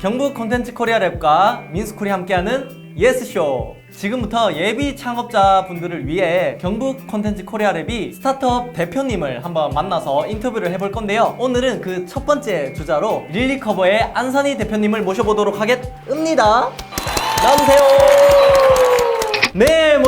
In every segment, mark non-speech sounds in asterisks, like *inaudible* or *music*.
경북 콘텐츠 코리아 랩과 민스쿨이 함께하는 예스쇼. 지금부터 예비 창업자 분들을 위해 경북 콘텐츠 코리아 랩이 스타트업 대표님을 한번 만나서 인터뷰를 해볼 건데요. 오늘은 그 첫 번째 주자로 릴리커버의 안선희 대표님을 모셔보도록 하겠습니다. 나와주세요. 네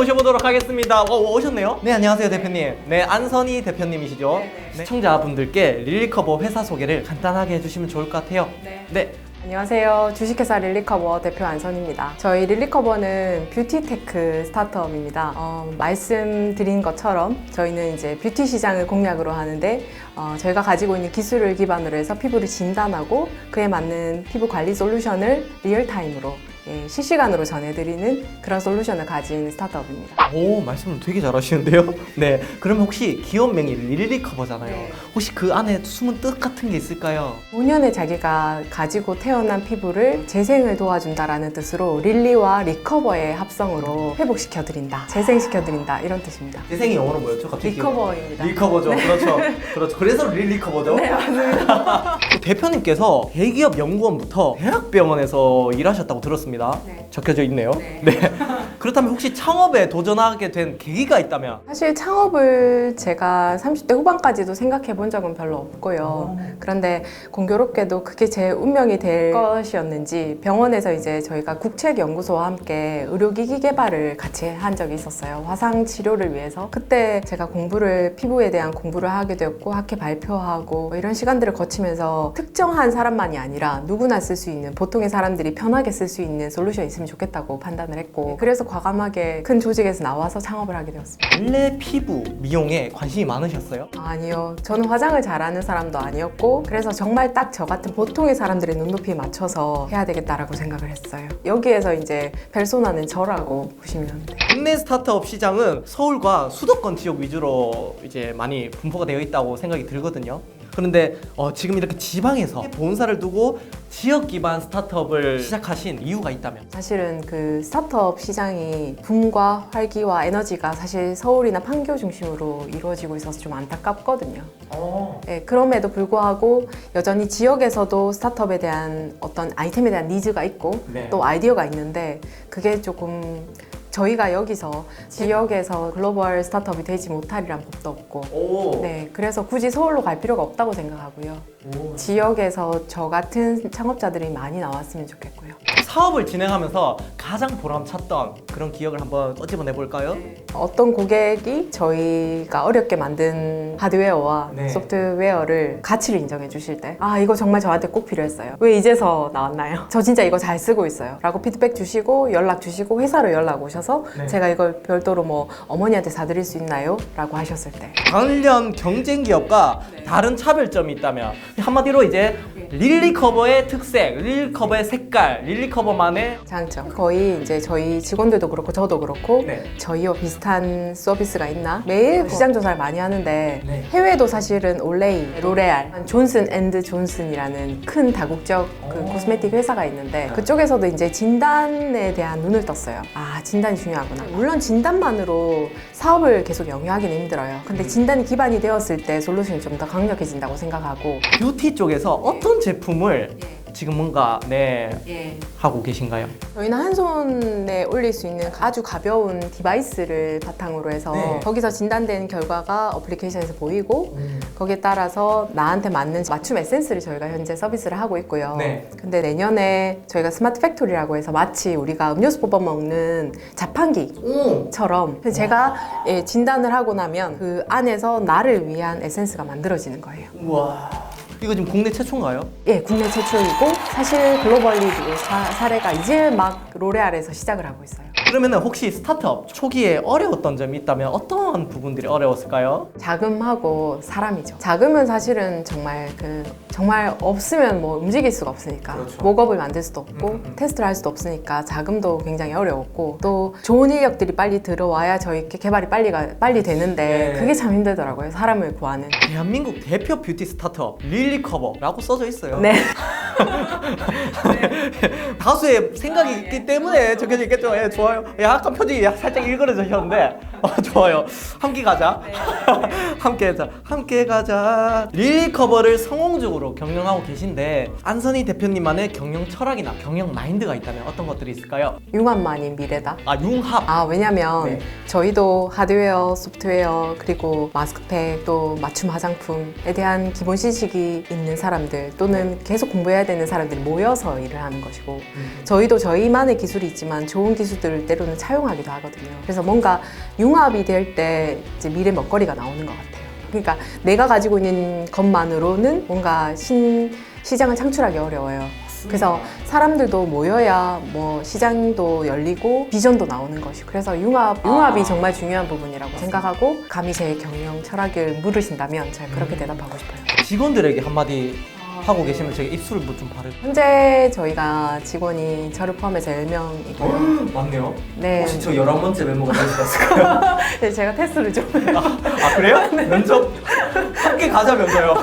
모셔보도록 하겠습니다 어, 오셨네요 네 안녕하세요 대표님 네 안선희 대표님이시죠 네, 시청자분들께 릴리커버 회사 소개를 간단하게 해주시면 좋을 것 같아요 네. 네. 안녕하세요. 주식회사 릴리커버 대표 안선입니다. 저희 릴리커버는 뷰티테크 스타트업입니다. 어, 말씀드린 것처럼 저희는 이제 뷰티 시장을 공략으로 하는데 어, 저희가 가지고 있는 기술을 기반으로 해서 피부를 진단하고 그에 맞는 피부 관리 솔루션을 리얼타임으로 예, 실시간으로 전해드리는 그런 솔루션을 가진 스타트업입니다. 오 말씀을 되게 잘하시는데요. *laughs* 네, 그러면 혹시 기업명이 릴리커버잖아요. 네. 혹시 그 안에 숨은 뜻 같은 게 있을까요? 본연의 자기가 가지고 태어난 피부를 재생을 도와준다라는 뜻으로 릴리와 리커버의 합성으로 회복시켜드린다, 재생시켜드린다 이런 뜻입니다. 재생이 영어로 뭐였죠? 갑자기 리커버입니다. 리커버죠. 그렇죠. *laughs* 그렇죠. 그래서 릴리커버죠. 네, 맞습니다. 또 *laughs* 대표님께서 대기업 연구원부터 대학병원에서 일하셨다고 들었습니다. 네. 적혀져 있네요. 네. *laughs* 그렇다면 혹시 창업에 도전하게 된 계기가 있다면? 사실 창업을 제가 30대 후반까지도 생각해 본 적은 별로 없고요. 그런데 공교롭게도 그게 제 운명이 될 것이었는지 병원에서 이제 저희가 국책연구소와 함께 의료기기 개발을 같이 한 적이 있었어요. 화상 치료를 위해서. 그때 제가 공부를, 피부에 대한 공부를 하게 되었고 학회 발표하고 뭐 이런 시간들을 거치면서 특정한 사람만이 아니라 누구나 쓸 수 있는 보통의 사람들이 편하게 쓸 수 있는 솔루션이 있으면 좋겠다고 판단을 했고 그래서 과감하게 큰 조직에서 나와서 창업을 하게 되었습니다. 원래 피부 미용에 관심이 많으셨어요? 아니요. 저는 화장을 잘하는 사람도 아니었고, 그래서 정말 딱 저 같은 보통의 사람들의 눈높이에 맞춰서 해야 되겠다라고 생각을 했어요. 여기에서 이제 펠소나는 저라고 보시면 돼요. 국내 스타트업 시장은 서울과 수도권 지역 위주로 이제 많이 분포가 되어 있다고 생각이 들거든요. 그런데 어, 지금 이렇게 지방에서 본사를 두고 지역 기반 스타트업을 시작하신 이유가 있다면? 사실은 그 스타트업 시장이 붐과 활기와 에너지가 사실 서울이나 판교 중심으로 이루어지고 있어서 좀 안타깝거든요. 어. 네, 그럼에도 불구하고 여전히 지역에서도 스타트업에 대한 어떤 아이템에 대한 니즈가 있고 네. 또 아이디어가 있는데 그게 조금 저희가 여기서 지역에서 글로벌 스타트업이 되지 못하리란 법도 없고 오. 네, 그래서 굳이 서울로 갈 필요가 없다고 생각하고요. 오. 지역에서 저 같은 창업자들이 많이 나왔으면 좋겠고요. 사업을 진행하면서 가장 보람찼던 그런 기억을 한번 꺼집어내 볼까요? 어떤 고객이 저희가 어렵게 만든 하드웨어와 네. 소프트웨어를 가치를 인정해 주실 때, 아, 이거 정말 저한테 꼭 필요했어요. 왜 이제서 나왔나요? *laughs* 저 진짜 이거 잘 쓰고 있어요. 라고 피드백 주시고, 연락 주시고, 회사로 연락 오셔서 네. 제가 이걸 별도로 뭐 어머니한테 사드릴 수 있나요? 라고 하셨을 때. 관련 경쟁 기업과 다른 차별점이 있다면 한마디로 이제 릴리 커버의 특색, 릴리 커버의 색깔, 릴리 커버만의 장점. 거의 이제 저희 직원들도 그렇고 저도 그렇고 네. 저희와 비슷한 서비스가 있나? 매일 시장 조사를 많이 하는데 네. 해외도 사실은 올레이, 로레알, 존슨 앤드 존슨이라는 큰 다국적 그 오. 코스메틱 회사가 있는데 그쪽에서도 이제 진단에 대한 눈을 떴어요. 아 진단이 중요하구나. 물론 진단만으로 사업을 계속 영위하기는 힘들어요. 근데 진단이 기반이 되었을 때 솔루션이 좀 더 강력해진다고 생각하고 뷰티 쪽에서 어떤 제품을 지금 뭔가 네 예. 하고 계신가요? 저희는 한 손에 올릴 수 있는 아주 가벼운 디바이스를 바탕으로 해서 네. 거기서 진단된 결과가 어플리케이션에서 보이고 거기에 따라서 나한테 맞는 맞춤 에센스를 저희가 현재 서비스를 하고 있고요. 네. 근데 내년에 저희가 스마트 팩토리라고 해서 마치 우리가 음료수 뽑아 먹는 자판기 오. 처럼 제가 예, 진단을 하고 나면 그 안에서 나를 위한 에센스가 만들어지는 거예요. 우와. 이거 지금 국내 최초인가요? 예, 국내 최초이고 사실 글로벌리 사, 사례가 이제 막 로레알에서 시작을 하고 있어요. 그러면 혹시 스타트업 초기에 어려웠던 점이 있다면 어떤 부분들이 어려웠을까요? 자금하고 사람이죠. 자금은 사실은 정말 그 정말 없으면 뭐 움직일 수가 없으니까 그렇죠. 목업을 만들 수도 없고 음, 음. 테스트를 할 수도 없으니까 자금도 굉장히 어려웠고 또 좋은 인력들이 빨리 들어와야 저희 개발이 빨리 가, 빨리 되는데 네. 그게 참 힘들더라고요. 사람을 구하는. 대한민국 대표 뷰티 스타트업 릴리커버라고 써져 있어요. 네. *laughs* *laughs* 다수의 생각이 있기 때문에 적혀져 있겠죠. 예, 좋아요. 약간 표정이 살짝 일그러지셨는데 어, 좋아요. 함께 가자. *laughs* 함께 가자. 함께 가자. 릴커버를 성공적으로 경영하고 계신데 안선희 대표님만의 경영 철학이나 경영 마인드가 있다면 어떤 것들이 있을까요? 융합만이 미래다. 아 융합. 아 왜냐면 네. 저희도 하드웨어, 소프트웨어 그리고 마스크팩 또 맞춤 화장품에 대한 기본 지식이 있는 사람들 또는 계속 공부해야 되는 사람들이 모여서 일을 하는 것이고 저희도 저희만의 기술이 있지만 좋은 기술들을 때로는 차용하기도 하거든요. 그래서 뭔가 융합이 될 때 이제 미래 먹거리가 나오는 것 같아요. 그러니까 내가 가지고 있는 것만으로는 뭔가 신 시장을 창출하기 어려워요. 그래서 사람들도 모여야 뭐 시장도 열리고 비전도 나오는 것이 그래서 융합 융합이 정말 중요한 부분이라고 생각하고 감히 제 경영 철학을 물으신다면 제가 그렇게 대답하고 싶어요. 직원들에게 한마디 하고 계시면 제가 입술을 뭐좀 바르. 현재 저희가 직원이 저를 포함해서 10명이고요. 맞네요. 네. 혹시 저 11번째 멤버가 될 수 있을까요? *laughs* 네, 제가 테스트를 좀 아 그래요? *laughs* 면접 함께 가자면서요.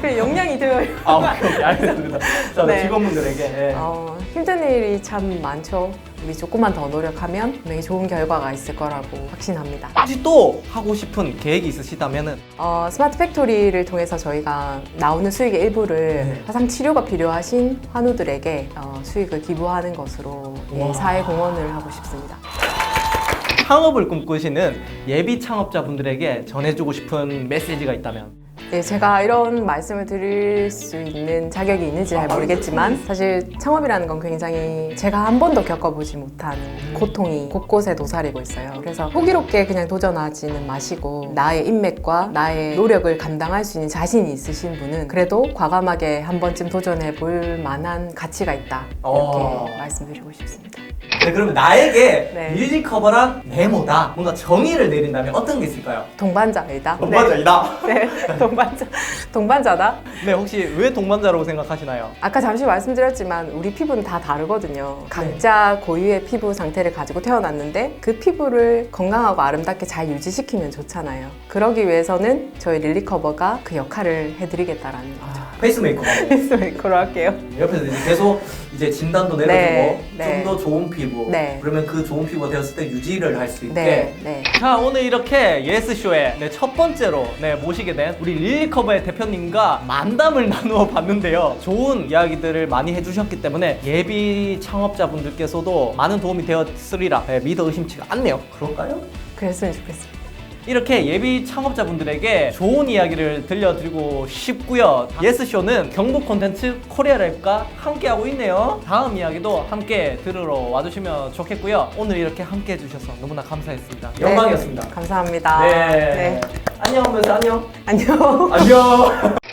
그 역량이 되어요. 아 오케이, 오케이 알겠습니다. 자 네. 직원분들에게 예. 어, 힘든 일이 참 많죠. 우리 조금만 더 노력하면 분명히 좋은 결과가 있을 거라고 확신합니다. 혹시 또 하고 싶은 계획이 있으시다면은 어, 스마트 팩토리를 통해서 저희가 나오는 수익의 일부를 네. 화상 치료가 필요하신 환우들에게 어, 수익을 기부하는 것으로 예, 와. 사회 공헌을 하고 싶습니다. 창업을 꿈꾸시는 예비 창업자분들에게 전해주고 싶은 메시지가 있다면 네, 제가 이런 말씀을 드릴 수 있는 자격이 있는지 잘 모르겠지만 사실 창업이라는 건 굉장히 제가 한 번도 겪어보지 못한 고통이 곳곳에 도사리고 있어요. 그래서 호기롭게 그냥 도전하지는 마시고 나의 인맥과 나의 노력을 감당할 수 있는 자신이 있으신 분은 그래도 과감하게 한 번쯤 도전해 볼 만한 가치가 있다. 이렇게 어. 말씀드리고 싶습니다. 네 그러면 나에게 네. 뮤지커버란 네모다 뭔가 정의를 내린다면 어떤 게 있을까요? 동반자이다. 동반자이다 네, 네, *laughs* 동반자. 동반자다. 네 혹시 왜 동반자라고 생각하시나요? 아까 잠시 말씀드렸지만 우리 피부는 다 다르거든요. 각자 고유의 피부 상태를 가지고 태어났는데 그 피부를 건강하고 아름답게 잘 유지시키면 좋잖아요. 그러기 위해서는 저희 릴리커버가 그 역할을 해드리겠다라는 거죠. 아, 페이스메이커가 *laughs* 페이스메이커로 할게요. 옆에서 이제 계속 이제 진단도 내려주고 네, 네. 좀 더 좋은 피부 네. 그러면 그 좋은 피부가 되었을 때 유지를 할 수 있게 네, 네. 자 오늘 이렇게 예스쇼에 네, 첫 번째로 네, 모시게 된 우리 릴리커버의 대표님과 만담을 *laughs* 나누어 봤는데요 좋은 이야기들을 많이 해주셨기 때문에 예비 창업자분들께서도 많은 도움이 되었으리라 네, 믿어 의심치가 않네요 그럴까요? 그랬으면 좋겠습니다. 이렇게 예비 창업자분들에게 좋은 이야기를 들려드리고 싶고요. 예스쇼는 경북 콘텐츠 코리아랩과 함께하고 있네요. 다음 이야기도 함께 들으러 와주시면 좋겠고요. 오늘 이렇게 함께 해주셔서 너무나 감사했습니다. 영광이었습니다. 네, 감사합니다. 네. 네. 안녕 하면서 안녕. 안녕. 안녕. *laughs*